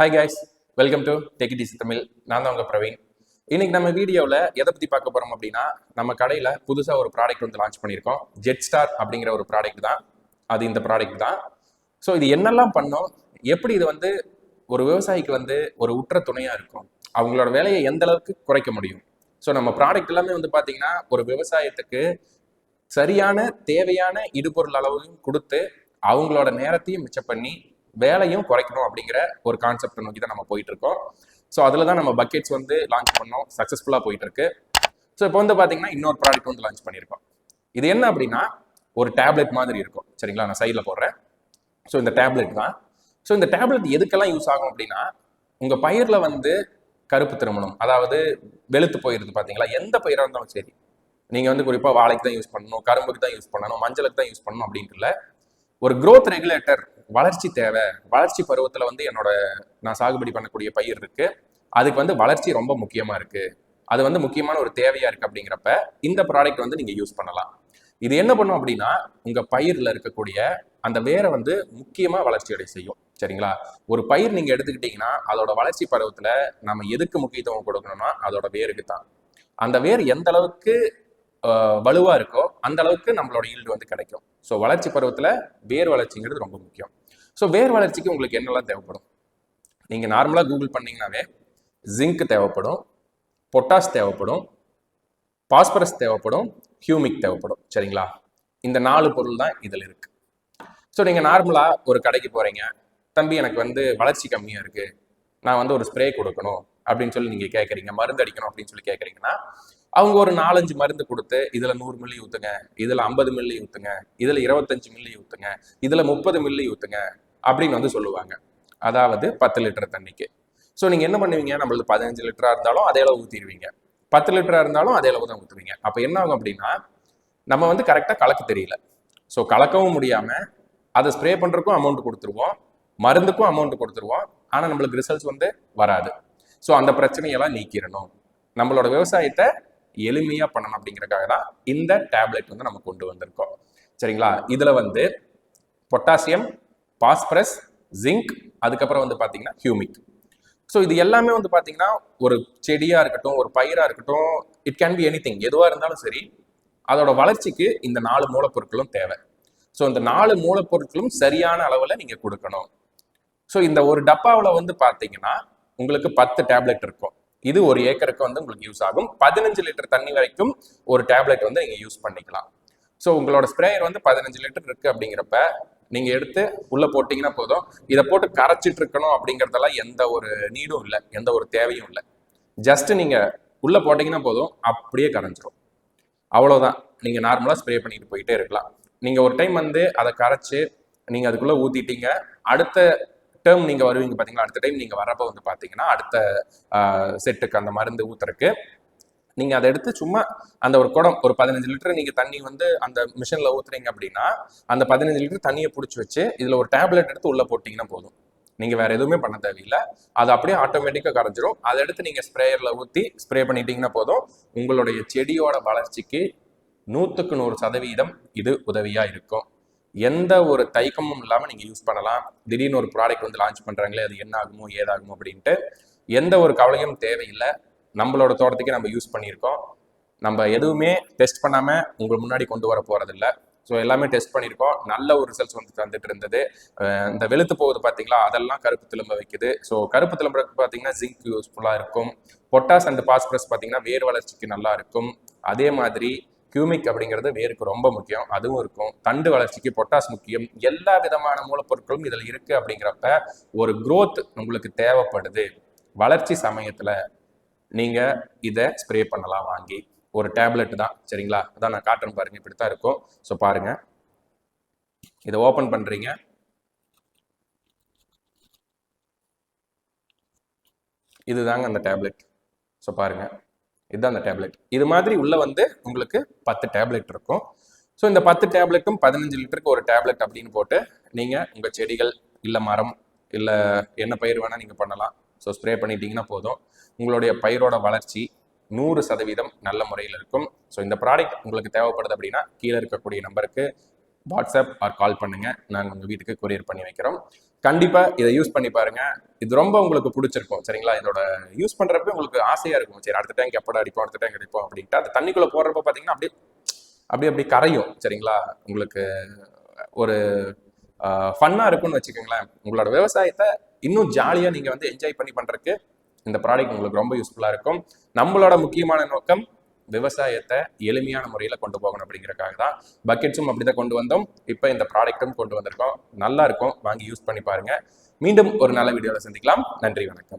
Hi guys welcome to tech DC Tamil நான் தான் உங்கள் பிரவீன். இன்னைக்கு நம்ம வீடியோவில் எதை பற்றி பார்க்க போகிறோம் அப்படின்னா நம்ம கடையில் புதுசாக ஒரு ப்ராடக்ட் வந்து லான்ச் பண்ணியிருக்கோம். ஜெட் ஸ்டார் அப்படிங்கிற ஒரு ப்ராடக்ட் தான். அது இந்த ப்ராடக்ட் தான். ஸோ இது என்னெல்லாம் பண்ணோம்? எப்படி இது வந்து ஒரு விவசாயிக்கு வந்து ஒரு உற்ற துணையாக இருக்கும்? அவங்களோட வேலையை எந்த அளவுக்கு குறைக்க முடியும்? ஸோ நம்ம ப்ராடக்ட் எல்லாமே வந்து பார்த்தீங்கன்னா ஒரு விவசாயத்துக்கு சரியான தேவையான இடுபொருள் அளவையும் கொடுத்து அவங்களோட நேரத்தையும் மிச்சம் பண்ணி வேலையும் குறைக்கணும் அப்படிங்கிற ஒரு கான்செப்டை நோக்கி தான் நம்ம போயிட்டு இருக்கோம். ஸோ அதில் தான் நம்ம பக்கெட்ஸ் வந்து லான்ச் பண்ணோம். சக்ஸஸ்ஃபுல்லாக போயிட்டு இருக்கு ஸோ இப்போ வந்து பார்த்தீங்கன்னா இன்னொரு ப்ராடக்ட் வந்து லான்ச் பண்ணியிருக்கோம். இது என்ன அப்படின்னா ஒரு டேப்லெட் மாதிரி இருக்கும். சரிங்களா? நான் சைடில் போடுறேன். ஸோ இந்த டேப்லெட் தான். ஸோ இந்த டேப்லெட் எதுக்கெல்லாம் யூஸ் ஆகும் அப்படின்னா உங்கள் பயிரில் வந்து கருப்பு திருமணம் அதாவது வெளுத்து போயிருது பார்த்தீங்களா எந்த பயிராக இருந்தாலும் சரி. நீங்கள் வந்து குறிப்பாக வாழைக்கு தான் யூஸ் பண்ணணும் கரும்புக்கு தான் யூஸ் பண்ணணும் மஞ்சளுக்கு தான் யூஸ் பண்ணணும் அப்படின்ட்டு இல்லை. ஒரு க்ரோத் ரெகுலேட்டர் வளர்ச்சி தேவை. வளர்ச்சி பருவத்தில் வந்து என்னோட நான் சாகுபடி பண்ணக்கூடிய பயிர் இருக்கு. அதுக்கு வந்து வளர்ச்சி ரொம்ப முக்கியமாக இருக்கு. அது வந்து முக்கியமான ஒரு தேவையா இருக்கு அப்படிங்கிறப்ப இந்த ப்ராடக்ட் வந்து நீங்க யூஸ் பண்ணலாம். இது என்ன பண்ணும் அப்படின்னா உங்க பயிர்ல இருக்கக்கூடிய அந்த வேரை வந்து முக்கியமா வளர்ச்சி அடை செய்யும். சரிங்களா? ஒரு பயிர் நீங்க எடுத்துக்கிட்டீங்கன்னா அதோட வளர்ச்சி பருவத்துல நம்ம எதுக்கு முக்கியத்துவம் கொடுக்கணும்னா அதோட வேருக்கு தான். அந்த வேர் எந்த அளவுக்கு வலுவா இருக்கோ அந்த அளவுக்கு நம்மளோட ஈல்டு வந்து கிடைக்கும். ஸோ வளர்ச்சி பருவத்துல வேர் வளர்ச்சிங்கிறது ரொம்ப முக்கியம். ஸோ வேர் வளர்ச்சிக்கு உங்களுக்கு என்னெல்லாம் தேவைப்படும்? நீங்கள் நார்மலாக கூகுள் பண்ணிங்கனாவே ஜிங்க் தேவைப்படும் பொட்டாஸ் தேவைப்படும் பாஸ்பரஸ் தேவைப்படும் ஹியூமிக் தேவைப்படும். சரிங்களா? இந்த நாலு பொருள் தான் இதில் இருக்குது ஸோ நீங்கள் நார்மலாக ஒரு கடைக்கு போகிறீங்க தம்பி எனக்கு வந்து வளர்ச்சி கம்மியாக இருக்குது நான் வந்து ஒரு ஸ்ப்ரே கொடுக்கணும் அப்படின்னு சொல்லி நீங்கள் கேட்குறீங்க மருந்து அடிக்கணும் அப்படின்னு சொல்லி கேட்குறீங்கன்னா அவங்க ஒரு நாலஞ்சு மருந்து கொடுத்து இதில் நூறு மில்லி ஊற்றுங்க இதில் ஐம்பது மில்லி ஊற்றுங்க இதில் இருபத்தஞ்சு மில்லி ஊற்றுங்க இதில் முப்பது மில்லி ஊற்றுங்க அப்படின்னு வந்து சொல்லுவாங்க. அதாவது பத்து லிட்டர் தண்ணிக்கு. ஸோ நீங்கள் என்ன பண்ணுவீங்க? நம்மளது பதினஞ்சு லிட்டராக இருந்தாலும் அதே அளவு ஊற்றிடுவீங்க பத்து லிட்டராக இருந்தாலும் அதே அளவு தான் ஊற்றுவீங்க அப்போ என்ன ஆகும் அப்படின்னா நம்ம வந்து கரெக்டாக கலக்க தெரியல. ஸோ கலக்கவும் முடியாமல் அதை ஸ்ப்ரே பண்ணுறக்கும் அமௌண்ட் கொடுத்துருவோம். மருந்துக்கும் அமௌண்ட் கொடுத்துருவோம். ஆனால் நம்மளுக்கு ரிசல்ட்ஸ் வந்து வராது. ஸோ அந்த பிரச்சனையெல்லாம் நீக்கிடணும். நம்மளோட விவசாயத்தை எளிமையாக பண்ணணும் அப்படிங்கிறக்காக தான் இந்த டேப்லெட் வந்து நம்ம கொண்டு வந்திருக்கோம். சரிங்களா? இதில் வந்து பொட்டாசியம் பாஸ்பரஸ் ஜிங்க் அதுக்கப்புறம் வந்து பார்த்தீங்கன்னா ஹியூமிக். ஸோ இது எல்லாமே வந்து பார்த்தீங்கன்னா ஒரு செடியாக இருக்கட்டும் ஒரு பயிராக இருக்கட்டும் it can be anything எதுவாக இருந்தாலும் சரி அதோட வளர்ச்சிக்கு இந்த நாலு மூலப்பொருட்களும் தேவை. ஸோ இந்த நாலு மூலப்பொருட்களும் சரியான அளவில் நீங்கள் கொடுக்கணும். ஸோ இந்த ஒரு டப்பாவில் வந்து பார்த்தீங்கன்னா உங்களுக்கு பத்து டேப்லெட் இருக்கும். இது ஒரு ஏக்கருக்கு வந்து உங்களுக்கு யூஸ் ஆகும். பதினஞ்சு லிட்டர் தண்ணி வரைக்கும் ஒரு டேப்லெட் வந்து நீங்கள் யூஸ் பண்ணிக்கலாம். ஸோ உங்களோட ஸ்ப்ரேயர் வந்து பதினஞ்சு லிட்டர் இருக்குது அப்படிங்கிறப்ப நீங்க எடுத்து உள்ள போட்டீங்கன்னா போதும். இதை போட்டு கரைச்சிட்டு இருக்கணும் அப்படிங்கறதெல்லாம் எந்த ஒரு நீடும் இல்லை. எந்த ஒரு தேவையும் இல்லை. ஜஸ்ட் நீங்க உள்ள போட்டீங்கன்னா போதும். அப்படியே கரைஞ்சிரும். அவ்வளவுதான். நீங்க நார்மலா ஸ்ப்ரே பண்ணிட்டு போயிட்டே இருக்கலாம். நீங்க ஒரு டைம் வந்து அதை கரைச்சு நீங்க அதுக்குள்ள ஊத்திட்டீங்க. அடுத்த டேர்ம் நீங்க வருவீங்க பாத்தீங்களா? அடுத்த டைம் நீங்க வரப்போ வந்து பாத்தீங்கன்னா அடுத்த செட்டுக்கு அந்த மருந்து ஊத்துறதுக்கு நீங்க அதை எடுத்து சும்மா அந்த ஒரு குடம் ஒரு பதினஞ்சு லிட்டர் நீங்க தண்ணி வந்து அந்த மிஷின்ல ஊத்துறீங்க அப்படின்னா அந்த பதினஞ்சு லிட்டர் தண்ணியை பிடிச்சி வச்சு இதுல ஒரு டேப்லெட் எடுத்து உள்ள போட்டீங்கன்னா போதும். நீங்க வேற எதுவுமே பண்ண தேவையில்லை. அது அப்படியே ஆட்டோமேட்டிக்கா கரைஞ்சிரும். அதை எடுத்து நீங்க ஸ்ப்ரேயர்ல ஊத்தி ஸ்ப்ரே பண்ணிட்டீங்கன்னா போதும். உங்களுடைய செடியோட வளர்ச்சிக்கு நூத்துக்கு நூறு சதவீதம் இது உதவியா இருக்கும். எந்த ஒரு தைக்கமும் இல்லாம நீங்க யூஸ் பண்ணலாம். திடீர்னு ஒரு ப்ராடக்ட் வந்து லான்ச் பண்றாங்களே அது என்ன ஆகுமோ ஏதாகுமோ அப்படின்ட்டு எந்த ஒரு கவலையும் தேவையில்லை. நம்மளோட தோட்டத்துக்கே நம்ம யூஸ் பண்ணியிருக்கோம். நம்ம எதுவுமே டெஸ்ட் பண்ணாம உங்களுக்கு முன்னாடி கொண்டு வர போறதில்ல. ஸோ எல்லாமே டெஸ்ட் பண்ணியிருக்கோம். நல்ல ஒரு ரிசல்ட்ஸ் வந்து தந்துட்டு இருந்தது. இந்த வெளுத்து போகுது பார்த்தீங்களா அதெல்லாம் கருப்பு திரும்ப வைக்குது. ஸோ கருப்பு திரும்புறதுக்கு பார்த்தீங்கன்னா ஜிங்க் யூஸ்ஃபுல்லாக இருக்கும். பொட்டாஸ் அண்ட் பாஸ்பரஸ் பார்த்தீங்கன்னா வேர் வளர்ச்சிக்கு நல்லா இருக்கும். அதே மாதிரி கியூமிக் அப்படிங்கிறது வேருக்கு ரொம்ப முக்கியம். அதுவும் இருக்கும். தண்டு வளர்ச்சிக்கு பொட்டாஸ் முக்கியம். எல்லா விதமான மூலப்பொருட்களும் இதில் இருக்குது அப்படிங்கிறப்ப ஒரு குரோத் உங்களுக்கு தேவைப்படுது. வளர்ச்சி சமயத்தில். நீங்க இதை ஸ்ப்ரே பண்ணலாம் வாங்கி. ஒரு டேப்லெட் தான் சரிங்களா? அதான் நான் காட்டுறேன் பாருங்க இப்படி தான் இருக்கும். ஸோ பாருங்க. இதை ஓப்பன் பண்றீங்க. இதுதாங்க அந்த டேப்லெட் ஸோ பாருங்க. இதுதான் அந்த டேப்லெட் இது மாதிரி உள்ள வந்து உங்களுக்கு பத்து டேப்லெட் இருக்கும். ஸோ இந்த பத்து டேப்லெட்டும் பதினஞ்சு லிட்டருக்கு ஒரு டேப்லெட் அப்படின்னு போட்டு நீங்க உங்க செடிகள் இல்லை மரம் இல்லை என்ன பயிர் வேணால் நீங்கள் பண்ணலாம். ஸோ ஸ்ப்ரே பண்ணிட்டீங்கன்னா போதும். உங்களுடைய பயிரோட வளர்ச்சி நூறு சதவீதம் நல்ல முறையில் இருக்கும். ஸோ இந்த ப்ராடக்ட் உங்களுக்கு தேவைப்படுது அப்படின்னா கீழே இருக்கக்கூடிய நம்பருக்கு வாட்ஸ்அப் ஆர் கால் பண்ணுங்க. நாங்கள் உங்கள் வீட்டுக்கு கொரியர் பண்ணி வைக்கிறோம். கண்டிப்பாக இதை யூஸ் பண்ணி பாருங்க. இது ரொம்ப உங்களுக்கு பிடிச்சிருக்கும் சரிங்களா? இதோட யூஸ் பண்ணுறப்ப உங்களுக்கு ஆசையாக இருக்கும். சரி அடுத்த டைம் எப்படா அடிப்போம் அடுத்த டைம் அடிப்போம் அப்படின்ட்டு. அது தண்ணிக்குள்ளே போடுறப்ப பார்த்தீங்கன்னா அப்படியே அப்படியே அப்படியே கரையும் சரிங்களா? உங்களுக்கு ஒரு ஃபன்னாக இருக்கும்னு வச்சுக்கோங்களேன். உங்களோட விவசாயத்தை இன்னும் ஜாலியாக நீங்கள் வந்து என்ஜாய் பண்ணி பண்ணுறதுக்கு இந்த ப்ராடக்ட் உங்களுக்கு ரொம்ப யூஸ்ஃபுல்லாக இருக்கும். நம்மளோட முக்கியமான நோக்கம் விவசாயத்தை எளிமையான முறையில் கொண்டு போகணும் அப்படிங்கிறக்காக தான். பக்கெட்ஸும் அப்படி தான் கொண்டு வந்தோம். இப்போ இந்த ப்ராடக்ட்டும் கொண்டு வந்திருக்கோம். நல்லா இருக்கும். வாங்கி யூஸ் பண்ணி பாருங்க. மீண்டும் ஒரு நல்ல வீடியோவில் சந்திக்கலாம். நன்றி வணக்கம்.